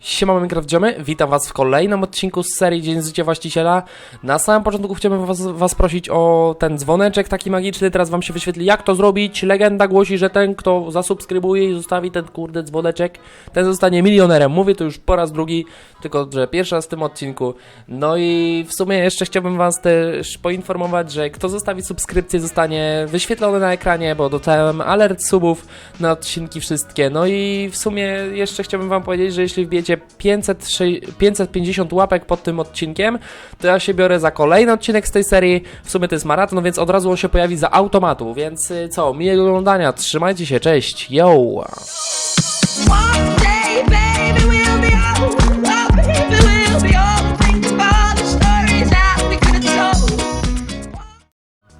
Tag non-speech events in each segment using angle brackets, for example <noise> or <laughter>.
Siema Minecraft Dziomy, witam was w kolejnym odcinku z serii Dzień Życia Właściciela. Na samym początku chciałbym was, was prosić o ten dzwoneczek taki magiczny, teraz wam się wyświetli jak to zrobić. Legenda głosi, że ten kto zasubskrybuje i zostawi ten kurde dzwoneczek, ten zostanie milionerem. Mówię to już po raz drugi, tylko że pierwszy raz w tym odcinku. No i w sumie jeszcze chciałbym was też poinformować, że kto zostawi subskrypcję zostanie wyświetlony na ekranie, bo dostałem alert subów na odcinki wszystkie. No i w sumie jeszcze chciałbym wam powiedzieć, że jeśli wbijecie 500, sze- 550 łapek pod tym odcinkiem, to ja się biorę za kolejny odcinek z tej serii. W sumie to jest maraton, więc od razu on się pojawi za automatu. Więc y, co, miłego oglądania, trzymajcie się, cześć, yo!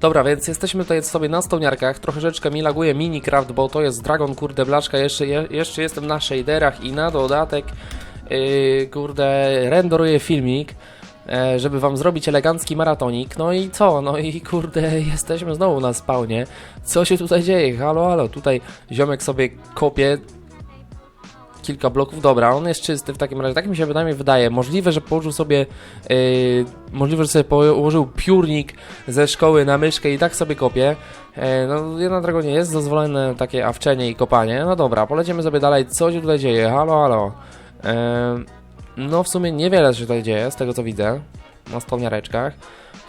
Dobra, więc jesteśmy tutaj sobie na stołniarkach, troszeczkę mi laguje Minecraft, bo to jest Dragon, kurde, blaszka, jeszcze, je, jeszcze jestem na shaderach i na dodatek, yy, kurde, renderuję filmik, e, żeby wam zrobić elegancki maratonik, no i co, no i kurde, <laughs> jesteśmy znowu na spawnie, co się tutaj dzieje, halo, halo, tutaj ziomek sobie kopie, kilka bloków. Dobra, on jest czysty w takim razie. Tak mi się przynajmniej wydaje. Możliwe, że położył sobie. Yy, możliwe, że sobie położył piórnik ze szkoły na myszkę i tak sobie kopie. Yy, no, na Dragonie jest dozwolone takie awczenie i kopanie. No dobra, polecimy sobie dalej. Co się tutaj dzieje? Halo, halo. No, w sumie niewiele się tutaj dzieje, z tego co widzę. Na stolniareczkach.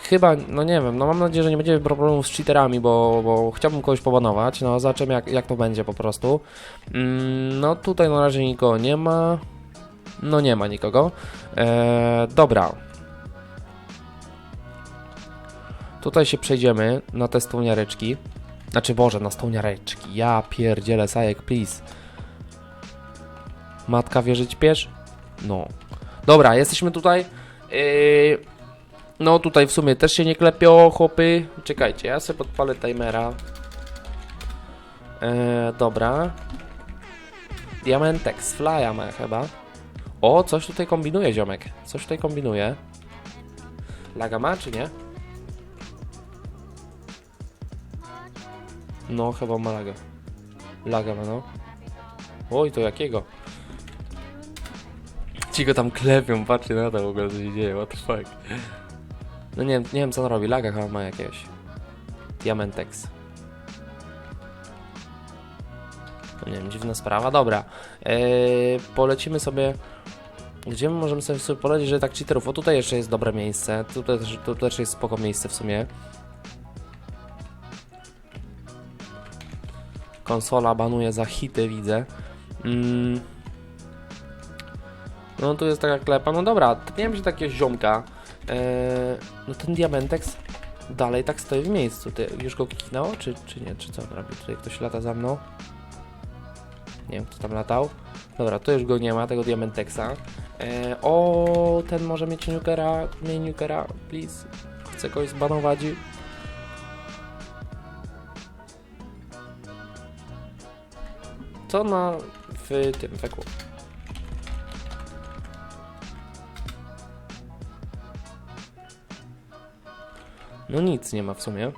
Chyba, no nie wiem, no mam nadzieję, że nie będzie problemów z cheaterami, bo, bo chciałbym kogoś pobanować. No, zobaczymy jak, jak to będzie po prostu. Mm, no tutaj na razie nikogo nie ma. No nie ma nikogo. Eee, dobra. Tutaj się przejdziemy na te stołniareczki. Znaczy Boże, na stołniareczki. Ja pierdzielę, Sajek, please. Matka wierzyć piesz? No. Dobra, jesteśmy tutaj. Eee, no tutaj w sumie też się nie klepią, chłopy. Czekajcie, ja sobie podpalę timera. Eee, dobra. Diamentex, flya ma chyba. O, coś tutaj kombinuje ziomek. Coś tutaj kombinuje. Laga ma, czy nie? No, chyba ma laga. Laga ma, no. Oj, to jakiego? Ci go tam klepią, patrzcie na to w ogóle, co się dzieje, what the fuck. No nie nie wiem co on robi, laga chyba ma jakiegoś. Diamentex. No nie wiem, dziwna sprawa. Dobra, eee, polecimy sobie. Gdzie my możemy sobie, sobie polecieć, że tak cheaterów? O tutaj jeszcze jest dobre miejsce. Tutaj też, też jest spoko miejsce w sumie. Konsola banuje za hity, widzę. Mm. No tu jest taka klepa. No dobra, nie wiem, że takiego ziomka. Eee, no ten Diamentex dalej tak stoi w miejscu. Ty już go kliknęło, czy, czy nie? Czy co on robi? Tutaj ktoś lata za mną. Nie wiem, kto tam latał. Dobra, to już go nie ma, tego Diamentexa. E, o, ten może mieć nukera, miej nukera, please. Chcę kogoś zbanować. Co ma w tym weku? No nic nie ma w sumie.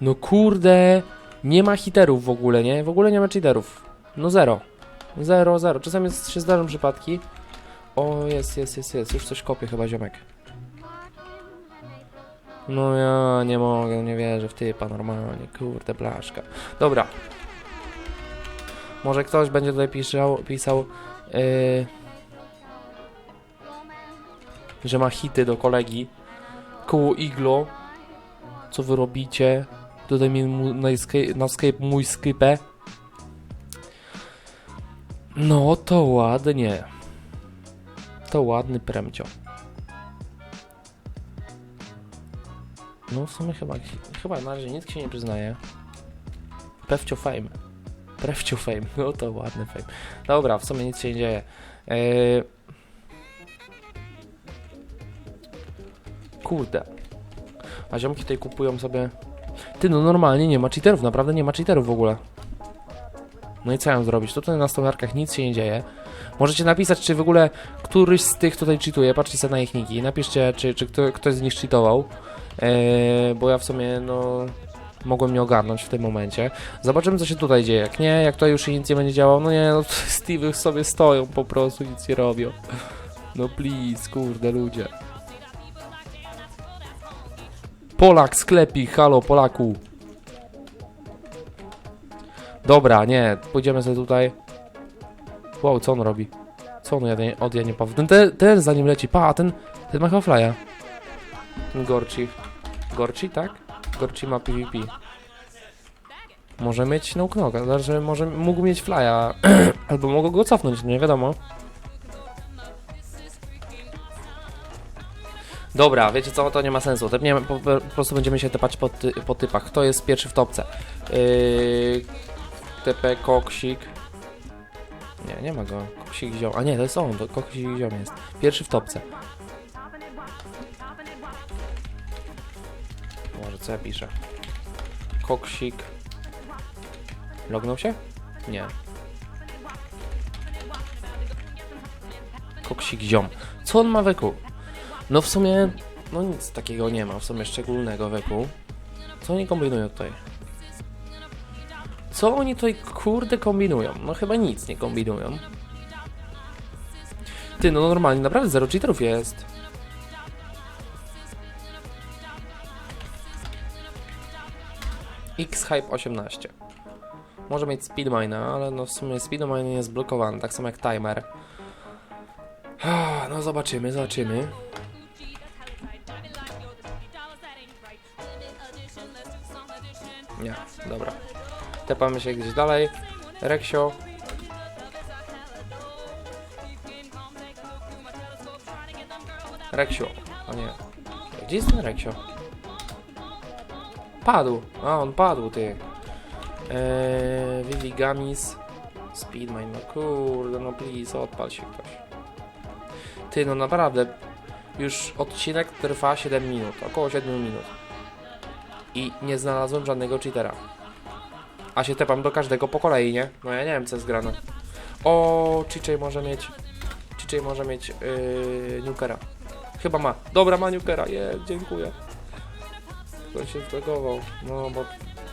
No kurde, nie ma hiterów w ogóle, nie? W ogóle nie ma cheaterów. No zero. Zero, zero. Czasami jest, się zdarzą przypadki. O, jest, jest, jest, jest. Już coś kopie chyba ziomek. No ja nie mogę, nie wierzę w typa normalnie. Kurde, blaszka. Dobra. Może ktoś będzie tutaj pisał, pisał yy, że ma hity do kolegi koło iglo. Co wy robicie? Dodaj mi na escape, na escape mój skypę. No to ładnie. To ładny premcio. No w sumie chyba, chyba na razie nic się nie przyznaje. Pewcio fame. Pewcio fame. No to ładny fame. Dobra, w sumie nic się nie dzieje. Eee... Kurde. A ziomki tutaj kupują sobie... Ty, no normalnie nie ma cheaterów, naprawdę nie ma cheaterów w ogóle. No i co ja mam zrobić? Tutaj na stolarkach nic się nie dzieje. Możecie napisać, czy w ogóle któryś z tych tutaj cheatuje. Patrzcie sobie na ich niki. Napiszcie, czy, czy kto, ktoś z nich cheatował. Eee, bo ja w sumie, no... mogłem nie ogarnąć w tym momencie. Zobaczymy, co się tutaj dzieje. Jak nie, jak to już nic nie będzie działało, no nie, no <laughs> Steve'y sobie stoją po prostu, nic nie robią. No please, kurde, ludzie. Polak sklepi, halo Polaku. Dobra, nie, pójdziemy sobie tutaj. Wow, co on robi? Co on jadnie, od Janie Pawła? Ten, ten, ten za nim leci, pa, a ten, ten ma chyba flya. Ten Gorci. Gorci, tak? Gorci ma PvP. Może mieć no knoga, znaczy może mógł mieć flya, <clears throat> albo mogą go cofnąć, nie wiadomo. Dobra, wiecie co, to nie ma sensu. Tepniemy, po, po prostu będziemy się tepać po, ty, po typach. Kto jest pierwszy w topce? Yy, TP Koksik. Nie, nie ma go. Koksik ziom. A nie, to jest on, to Koksik jest. Pierwszy w topce. Co ja piszę? Koksik. Lognął się? Nie. Koksik ziom. Co on ma weku? No w sumie, no nic takiego nie ma, w sumie szczególnego weku. Co oni kombinują tutaj? Co oni tutaj kurde kombinują? No chyba nic nie kombinują. Ty, no normalnie, naprawdę zero cheaterów jest. X-Hype 18. Może mieć speedmina, ale no w sumie speedmine jest blokowany, tak samo jak timer. <sighs> No zobaczymy, zobaczymy. Nie, dobra. Tepamy się gdzieś dalej. Reksio. Reksio. O nie. Gdzie jest ten Reksio? Padł. A, on padł, ty. Eee, Vivi Gamis. Speedmine. No kurde, no please, odpal się ktoś. Ty, no naprawdę. Już odcinek trwa 7 minut. Około 7 minut i nie znalazłem żadnego cheatera. A się tepam do każdego po kolei, nie? No ja nie wiem co jest grane. O, Chichej może mieć. Chichej może mieć yy, Nukera. Chyba ma. Dobra, ma Nukera. Je, dziękuję. To się zlegował. No bo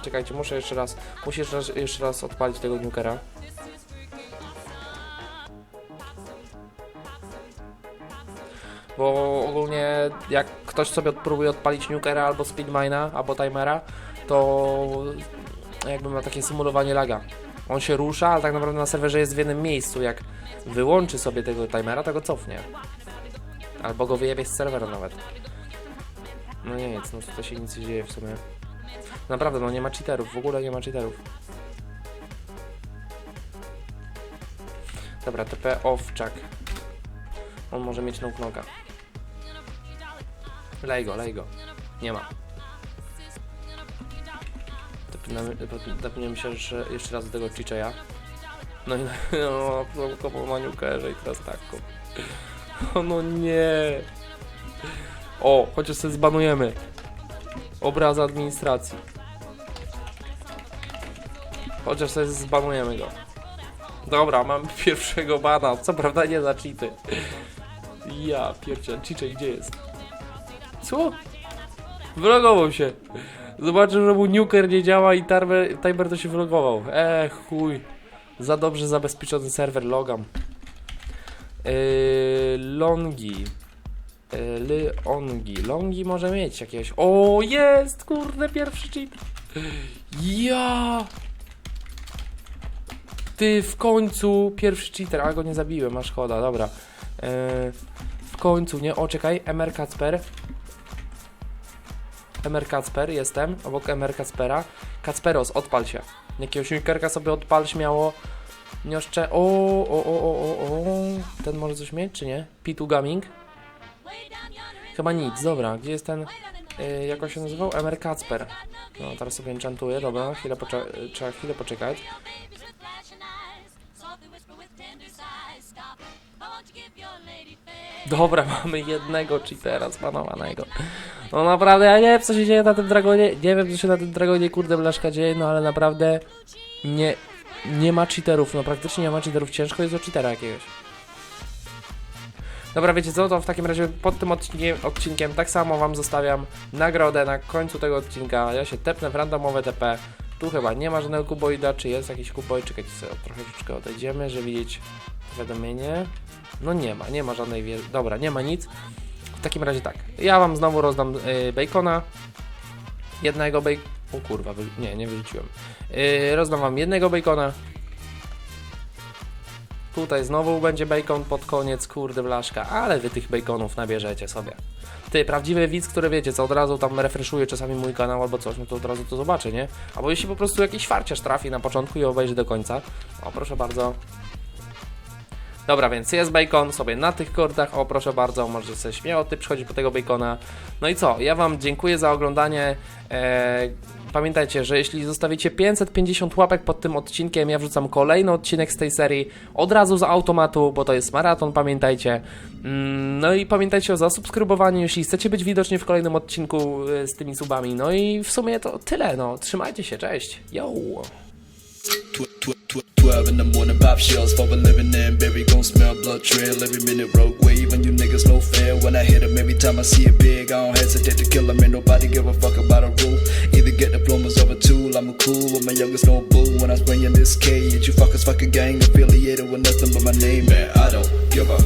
czekajcie, muszę jeszcze raz. Muszę jeszcze raz, jeszcze raz odpalić tego Nukera. Bo ogólnie jak ktoś sobie próbuje odpalić Nukera albo Speedmina, albo Timera, to jakby ma takie symulowanie laga. On się rusza, ale tak naprawdę na serwerze jest w jednym miejscu. Jak wyłączy sobie tego timera, to go cofnie. Albo go wyjebie z serwera nawet. No nie nic, no to się nic nie dzieje w sumie. Naprawdę, no nie ma cheaterów, w ogóle nie ma cheaterów. Dobra, TP Owczak. On może mieć no knoga. Lej go, lej go. Nie ma. Zapomniałem się że jeszcze raz do tego Chicheya. No i <laughs> no, blokował maniukerze i teraz tak. O <laughs> no nie. O, chociaż sobie zbanujemy. Obraza administracji. Chociaż sobie zbanujemy go. Dobra, mam <laughs> pierwszego bana. Co prawda nie za cheaty. Ja pierdziel, Chichej gdzie jest? Co? Wylogował się. Zobaczył, że mu nuker nie działa i timer, timer to się wylogował. E, chuj. Za dobrze zabezpieczony serwer, logam. Yy, longi. Yy, Lyongi. Longi może mieć jakieś. O, jest! Kurde, pierwszy cheat. Ja! Ty, w końcu pierwszy cheater, a go nie zabiłem, a szkoda, dobra. Yy, w końcu, nie? O, czekaj, MR Kacper. MR Kacper, jestem, obok MR Kacpera. Kacperos, odpal się. Jakiegoś unikerka sobie odpal śmiało. Nie oszczę... O, o, o, o, o, o. Ten może coś mieć, czy nie? P2 Gaming? Chyba nic, dobra. Gdzie jest ten... Yy, jak on się nazywał? MR Kacper. No, teraz sobie enchantuję, dobra. Chwilę trzeba chwilę poczekać. Dobra, <laughs> mamy jednego cheatera zbanowanego. No naprawdę, ja nie wiem co się dzieje na tym dragonie, nie wiem co się na tym dragonie kurde blaszka dzieje, no ale naprawdę nie, nie ma cheaterów, no praktycznie nie ma cheaterów, ciężko jest o cheatera jakiegoś. Dobra, wiecie co, to w takim razie pod tym odcinkiem, odcinkiem tak samo wam zostawiam nagrodę na końcu tego odcinka. Ja się tepnę w randomowe TP. Tu chyba nie ma żadnego kuboida, czy jest jakiś kuboid? Czekajcie sobie, troszeczkę odejdziemy, żeby widzieć powiadomienie. No nie ma, nie ma żadnej wie... Dobra, nie ma nic. W takim razie tak, ja wam znowu rozdam yy, bacona. Jednego bacon... O kurwa, wy... nie, nie wyrzuciłem. Yy, rozdam wam jednego bacona. Tutaj znowu będzie bacon pod koniec, kurde blaszka, ale wy tych baconów nabierzecie sobie. Ty, prawdziwy widz, który wiecie, co od razu tam refreshuje czasami mój kanał albo coś, no to od razu to zobaczy, nie? Albo jeśli po prostu jakiś farciarz trafi na początku i obejrzy do końca. O, proszę bardzo. Dobra, więc jest bacon sobie na tych kordach. O, proszę bardzo, możecie sobie śmiało ty przychodzić po tego bacona. No i co? Ja Wam dziękuję za oglądanie. Eee, pamiętajcie, że jeśli zostawicie 550 łapek pod tym odcinkiem, ja wrzucam kolejny odcinek z tej serii od razu z automatu, bo to jest maraton, pamiętajcie. Mm, No i pamiętajcie o zasubskrybowaniu, jeśli chcecie być widoczni w kolejnym odcinku e, z tymi subami. No i w sumie to tyle, no. Trzymajcie się, cześć. Yo! Tw- tw- tw- Twelve in the morning, pop shells for a living in. Baby gon' smell blood trail every minute. Rogue wave, and you niggas no fair. When I hit 'em, every time I see it big, I don't hesitate to kill 'em. Ain't nobody give a fuck about a rule. Either get diplomas or a tool. I'm a cool with my youngest no boo. When I was bringing this cage, you fuckers fucking gang affiliated with nothing but my name, man. I don't give a